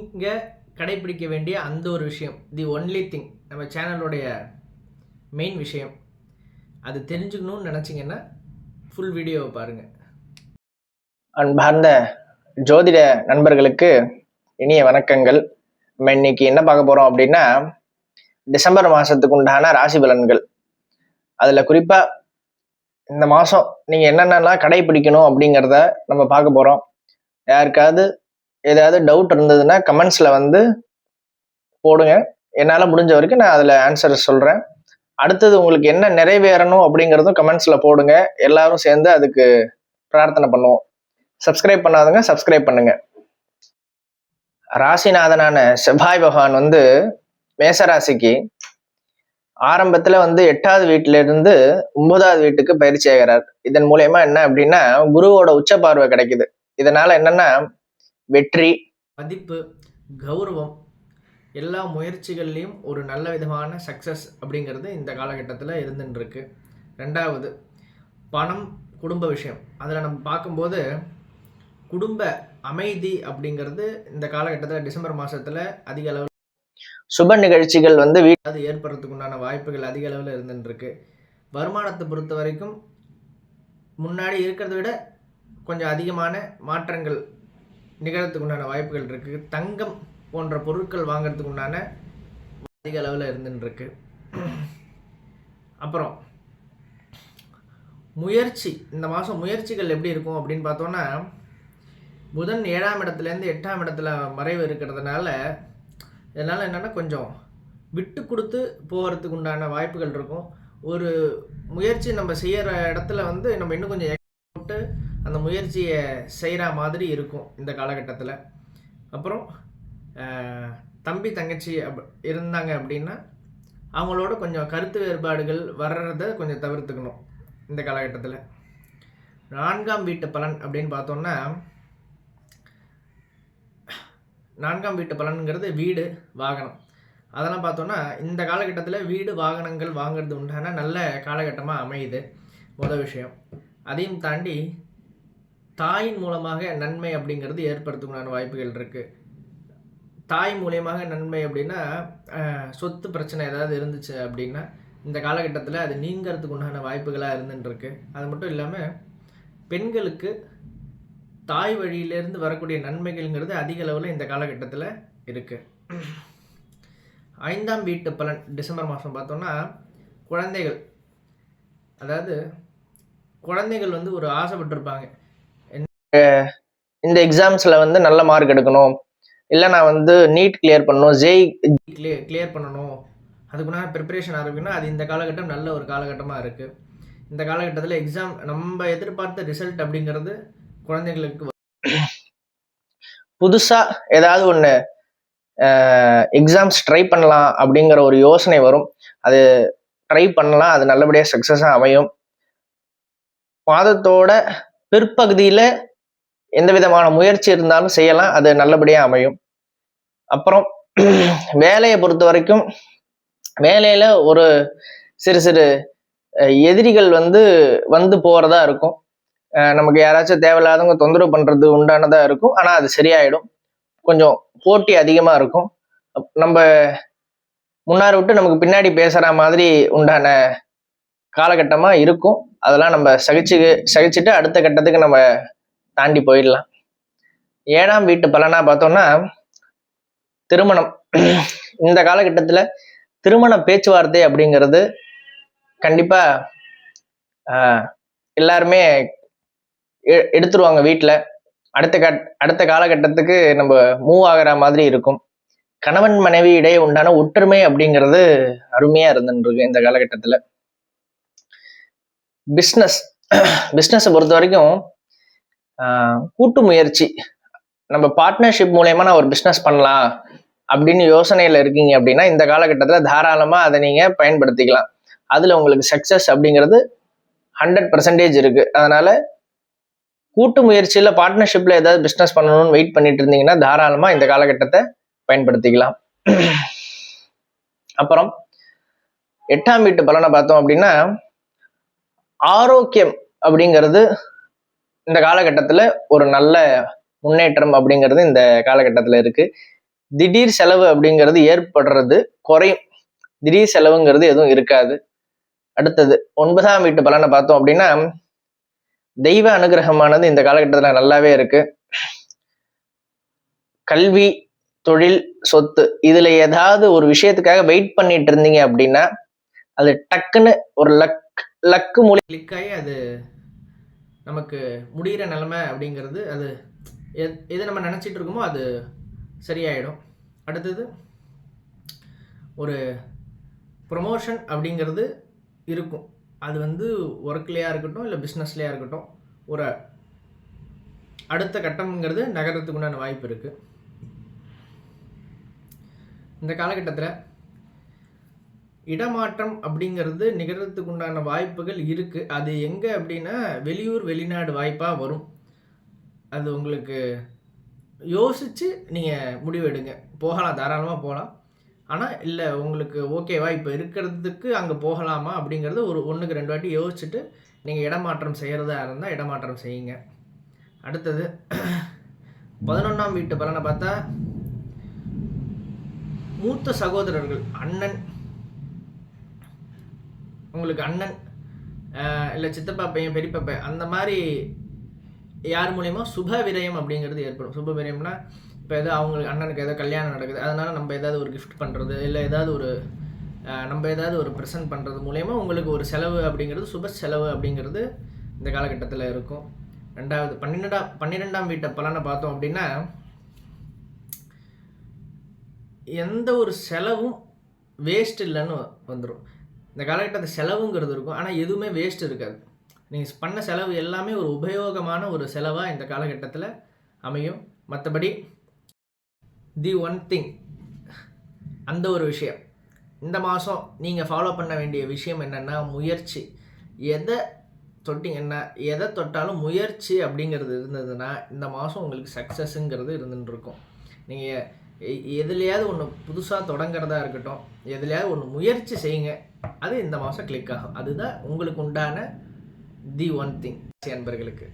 நீங்கள் கடைபிடிக்க வேண்டிய அந்த ஒரு விஷயம் தி ஒன்லி திங் நம்ம சேனலுடைய மெயின் விஷயம். அது தெரிஞ்சுக்கணும்னு நினச்சிங்கன்னா ஃபுல் வீடியோவை பாருங்கள் அன்பார்ந்த ஜோதிட நண்பர்களுக்கு இனிய வணக்கங்கள். நம்ம இன்னைக்கு என்ன பார்க்க போகிறோம் அப்படின்னா டிசம்பர் மாதத்துக்கு உண்டான ராசி பலன்கள். அதில் குறிப்பாக இந்த மாதம் நீங்கள் என்னென்னலாம் கடைபிடிக்கணும் அப்படிங்கிறத நம்ம பார்க்க போகிறோம் யாருக்காவது ஏதாவது டவுட் இருந்ததுன்னா கமெண்ட்ஸில் வந்து போடுங்க. என்னால் முடிஞ்ச வரைக்கும் நான் அதில் ஆன்சர் சொல்கிறேன் அடுத்தது உங்களுக்கு என்ன நிறைவேறணும் அப்படிங்கிறதும் கமெண்ட்ஸில் போடுங்க. எல்லாரும் சேர்ந்து அதுக்கு பிரார்த்தனை பண்ணுவோம். சப்ஸ்கிரைப் பண்ணாதவங்க சப்ஸ்கிரைப் பண்ணுங்க. ராசிநாதனான செவ்வாய் பகவான் வந்து மேசராசிக்கு ஆரம்பத்தில் வந்து எட்டாவது வீட்டிலிருந்து ஒன்பதாவது வீட்டுக்கு பயிற்சி ஆகிறார். இதன் மூலயமா என்ன அப்படின்னா குருவோட உச்ச பார்வை கிடைக்குது. இதனால என்னன்னா வெற்றி. மதிப்பு கௌரவம் எல்லா முயற்சிகள்லையும் ஒரு நல்ல விதமான சக்ஸஸ் அப்படிங்கிறது இந்த காலகட்டத்தில் இருந்துன்னு இருக்கு ரெண்டாவது பணம் குடும்ப விஷயம். அதில் நம்ம பார்க்கும்போது குடும்ப அமைதி அப்படிங்கிறது இந்த காலகட்டத்தில் டிசம்பர் மாதத்தில் அதிக அளவில் சுப நிகழ்ச்சிகள் வந்து அது ஏற்படுறதுக்கு உண்டான வாய்ப்புகள் அதிக அளவில் இருந்துன்னு இருக்கு வருமானத்தை பொறுத்த வரைக்கும் முன்னாடி இருக்கிறத விட கொஞ்சம் அதிகமான மாற்றங்கள் நிகழத்துக்கு உண்டான வாய்ப்புகள் இருக்குது தங்கம் போன்ற பொருட்கள் வாங்குறதுக்கு உண்டான அதிக அளவில் இருந்துன்னு அப்புறம் முயற்சி. இந்த மாதம் முயற்சிகள் எப்படி இருக்கும் அப்படின்னு பார்த்தோன்னா புதன் ஏழாம் இடத்துலேருந்து எட்டாம் இடத்துல மறைவு இருக்கிறதுனால இதனால் என்னென்னா கொஞ்சம் விட்டு கொடுத்து போகிறதுக்கு உண்டான வாய்ப்புகள் இருக்கும். ஒரு முயற்சி நம்ம செய்கிற இடத்துல வந்து நம்ம இன்னும் கொஞ்சம் போட்டு அந்த முயற்சியை செய்கிற மாதிரி இருக்கும் இந்த காலகட்டத்தில். அப்புறம் தம்பி தங்கச்சி அப் இருந்தாங்க அப்படின்னா அவங்களோட கொஞ்சம் கருத்து வேறுபாடுகள் வர்றதை கொஞ்சம் தவிர்த்துக்கணும் இந்த காலகட்டத்தில். நான்காம் வீட்டு பலன் அப்படின்னு பார்த்தோன்னா நான்காம் வீட்டு பலனுங்கிறது வீடு வாகனம். அதெல்லாம் பார்த்தோன்னா இந்த காலகட்டத்தில் வீடு வாகனங்கள் வாங்குறது உண்டான நல்ல காலகட்டமாக அமையுது. முதல் விஷயம். அதையும் தாண்டி தாயின் மூலமாக நன்மை அப்படிங்கிறது ஏற்படுத்துக்குண்டான வாய்ப்புகள் இருக்குது தாய் மூலியமாக நன்மை அப்படின்னா சொத்து பிரச்சனை ஏதாவது இருந்துச்சு அப்படின்னா இந்த காலகட்டத்தில் அது நீங்கிறதுக்கு உண்டான வாய்ப்புகளாக இருந்துன்னு அது மட்டும் இல்லாமல் பெண்களுக்கு தாய் வழியிலேருந்து வரக்கூடிய நன்மைகள்ங்கிறது அதிக அளவில் இந்த காலகட்டத்தில் இருக்குது ஐந்தாம் வீட்டு பலன் டிசம்பர் மாதம் பார்த்தோன்னா குழந்தைகள் அதாவது குழந்தைகள் வந்து ஒரு ஆசைப்பட்டிருப்பாங்க. இந்த எக்ஸாம்ஸ்ல வந்து நல்ல மார்க் எடுக்கணும். இல்ல நான் வந்து நீட் கிளியர் பண்ணணும். ஜெய் கிளியர் கிளியர் பண்ணணும். அதுக்குன்னா ப்ரிப்பரேஷன் ஆரம்பிக்கணும் அது இந்த காலகட்டம் நல்ல ஒரு காலகட்டமாக இருக்குது இந்த காலகட்டத்தில் எக்ஸாம் நம்ம எதிர்பார்த்த ரிசல்ட் அப்படிங்கிறது குழந்தைங்களுக்கு புதுசா ஏதாவது ஒன்று எக்ஸாம்ஸ் ட்ரை பண்ணலாம் அப்படிங்கிற ஒரு யோசனை வரும். அது ட்ரை பண்ணலாம். அது நல்லபடியாக சக்ஸஸாக அமையும். மாதத்தோட பிற்பகுதியில் எந்த விதமான முயற்சி இருந்தாலும் செய்யலாம். அது நல்லபடியாக அமையும். அப்புறம் வேலையை பொறுத்த வரைக்கும் வேலையில் ஒரு சிறு சிறு எதிரிகள் வந்து வந்து போகிறதா இருக்கும். நமக்கு யாராச்சும் தேவையில்லாதவங்க தொந்தரவு பண்ணுறது உண்டானதாக இருக்கும். ஆனால் அது சரியாயிடும். கொஞ்சம் போட்டி அதிகமாக இருக்கும். அப்- நம்ம முன்னாடி விட்டு நமக்கு பின்னாடி பேசுகிற மாதிரி உண்டான காலகட்டமாக இருக்கும். அதெல்லாம் நம்ம சகிச்சு சகிச்சுட்டு அடுத்த கட்டத்துக்கு நம்ம தாண்டி போயிடலாம். ஏழாம் வீட்டு பலனா பார்த்தோம்னா திருமணம். இந்த காலகட்டத்தில் திருமண பேச்சுவார்த்தை அப்படிங்கிறது கண்டிப்பாக எல்லாருமே எ- எடுத்துருவாங்க வீட்டில் அடுத்த கட் அடுத்த காலகட்டத்துக்கு நம்ம மூவ் ஆகிற மாதிரி இருக்கும். கணவன் மனைவி இடையே உண்டான ஒற்றுமை அப்படிங்கிறது அருமையாக இருந்துருக்கு இந்த காலகட்டத்தில். பிஸ்னஸ் பிஸ்னஸை பொறுத்த வரைக்கும் கூட்டு முயற்சி. நம்ம பார்ட்னர்ஷிப் மூலயமா நான் ஒரு பிஸ்னஸ் பண்ணலாம் அப்படின்னு யோசனையில் இருக்கீங்க அப்படின்னா இந்த காலகட்டத்தில் தாராளமாக அதை நீங்கள் பயன்படுத்திக்கலாம். அதில் உங்களுக்கு சக்ஸஸ் அப்படிங்கிறது ஹண்ட்ரட் பர்சன்டேஜ் இருக்குது அதனால் கூட்டு முயற்சியில் பார்ட்னர்ஷிப்பில் ஏதாவது பிஸ்னஸ் பண்ணணும்னு வெயிட் பண்ணிட்டு இருந்தீங்கன்னா தாராளமாக இந்த காலகட்டத்தை பயன்படுத்திக்கலாம். அப்புறம் எட்டாம் வீட்டு பலனை பார்த்தோம் அப்படின்னா ஆரோக்கியம் அப்படிங்கிறது இந்த காலகட்டத்தில் ஒரு நல்ல முன்னேற்றம் அப்படிங்கிறது இந்த காலகட்டத்தில் இருக்கு. திடீர் செலவு அப்படிங்கிறது ஏற்படுறது குறையும். திடீர் செலவுங்கிறது எதுவும் இருக்காது. அடுத்தது ஒன்பதாம் வீட்டு பலனை பார்த்தோம் அப்படின்னா தெய்வ அனுகிரகமானது இந்த காலகட்டத்தில் நல்லாவே இருக்கு. கல்வி தொழில் சொத்து இதுல ஏதாவது ஒரு விஷயத்துக்காக வெயிட் பண்ணிட்டு இருந்தீங்க அப்படின்னா அது டக்குன்னு ஒரு லக் லக்கு மூலியம் கிளிக் ஆகி அது நமக்கு முடிகிற நிலமை அப்படிங்கிறது அது எத் எது நம்ம நினச்சிட்டு இருக்கோமோ அது சரியாயிடும். அடுத்தது ஒரு ப்ரொமோஷன் அப்படிங்கிறது இருக்கும். அது வந்து ஒர்க்லேயா இருக்கட்டும் இல்லை பிஸ்னஸ்லேயா இருக்கட்டும் ஒரு அடுத்த கட்டம்ங்கிறது நகரத்துக்கு உண்டான வாய்ப்பு இருக்குது இந்த காலகட்டத்தில் இடமாற்றம் அப்படிங்கிறது நிகழ்றதுக்கு உண்டான வாய்ப்புகள் இருக்குது அது எங்கே அப்படின்னா வெளியூர் வெளிநாடு வாய்ப்பாக வரும். அது உங்களுக்கு யோசித்து நீங்கள் முடிவெடுங்க. போகலாம் தாராளமாக போகலாம். ஆனால் இல்லை உங்களுக்கு ஓகேவா? இப்போ இருக்கிறதுக்கு அங்கே போகலாமா? அப்படிங்கிறது ஒரு ஒன்றுக்கு ரெண்டு வாட்டி யோசிச்சுட்டு நீங்கள் இடமாற்றம் செய்கிறதா இருந்தால் இடமாற்றம் செய்யுங்க. அடுத்தது பதினொன்றாம் வீட்டு பலனை பார்த்தா மூத்த சகோதரர்கள் அண்ணன் உங்களுக்கு அண்ணன் இல்லை சித்தப்பா பையன் பெரியப்பா பையன் அந்த மாதிரி யார் மூலயமா சுப விரயம் அப்படிங்கிறது ஏற்படும். சுப விரயம்னா இப்போ ஏதோ அவங்களுக்கு அண்ணனுக்கு ஏதோ கல்யாணம் நடக்குது. அதனால நம்ம ஏதாவது ஒரு கிஃப்ட் பண்ணுறது இல்லை ஏதாவது ஒரு நம்ம ஏதாவது ஒரு ப்ரெசன்ட் பண்ணுறது மூலயமா உங்களுக்கு ஒரு செலவு அப்படிங்கிறது சுப செலவு அப்படிங்கிறது இந்த காலகட்டத்தில் இருக்கும். ரெண்டாவது பன்னிரெண்டா பன்னிரெண்டாம் வீட்டை பலனை பார்த்தோம் அப்படின்னா எந்த ஒரு செலவும் வேஸ்ட் இல்லைன்னு வந்துடும் இந்த காலகட்டத்தில் செலவுங்கிறது இருக்கும். ஆனால் எதுவுமே வேஸ்ட் இருக்காது. நீங்கள் பண்ண செலவு எல்லாமே ஒரு உபயோகமான ஒரு செலவாக இந்த காலகட்டத்தில் அமையும். மற்றபடி தி ஒன் திங் அந்த ஒரு விஷயம். இந்த மாதம் நீங்கள் ஃபாலோ பண்ண வேண்டிய விஷயம் என்னென்னா முயற்சி. எதை தொட்டிங்கன்னா எதை தொட்டாலும் முயற்சி அப்படிங்கிறது இருந்ததுன்னா இந்த மாதம் உங்களுக்கு சக்ஸஸுங்கிறது இருந்துகிட்டு இருக்கும். நீங்கள் எதுலையாவது ஒன்று புதுசாக தொடங்குறதா இருக்கட்டும் எதுலையாவது ஒன்று முயற்சி செய்யுங்க. அது இந்த மாதம் கிளிக் ஆகும். அதுதான் உங்களுக்கு உண்டான தி ஒன் திங் அன்பர்களுக்கு.